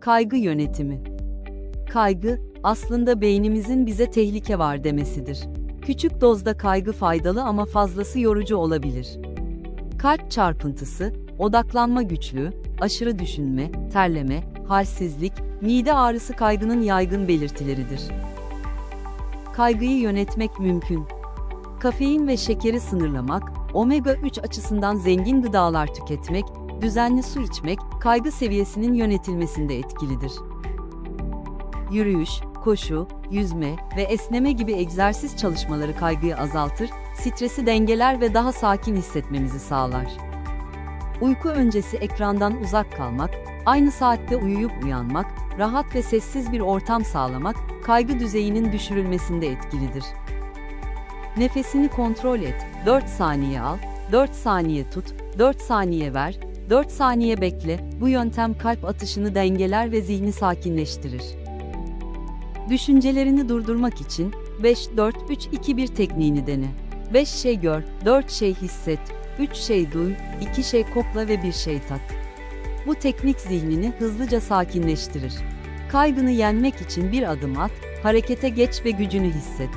Kaygı yönetimi. Kaygı, aslında beynimizin bize tehlike var demesidir. Küçük dozda kaygı faydalı ama fazlası yorucu olabilir. Kalp çarpıntısı, odaklanma güçlüğü, aşırı düşünme, terleme, halsizlik, mide ağrısı kaygının yaygın belirtileridir. Kaygıyı yönetmek mümkün. Kafein ve şekeri sınırlamak, omega 3 açısından zengin gıdalar tüketmek, düzenli su içmek, kaygı seviyesinin yönetilmesinde etkilidir. Yürüyüş, koşu, yüzme ve esneme gibi egzersiz çalışmaları kaygıyı azaltır, stresi dengeler ve daha sakin hissetmemizi sağlar. Uyku öncesi ekrandan uzak kalmak, aynı saatte uyuyup uyanmak, rahat ve sessiz bir ortam sağlamak, kaygı düzeyinin düşürülmesinde etkilidir. Nefesini kontrol et. 4 saniye al, 4 saniye tut, 4 saniye ver, 4 saniye bekle. Bu yöntem kalp atışını dengeler ve zihni sakinleştirir. Düşüncelerini durdurmak için 5-4-3-2-1 tekniğini dene. 5 şey gör, 4 şey hisset, 3 şey duy, 2 şey kokla ve 1 şey tat. Bu teknik zihnini hızlıca sakinleştirir. Kaygını yenmek için bir adım at, harekete geç ve gücünü hisset.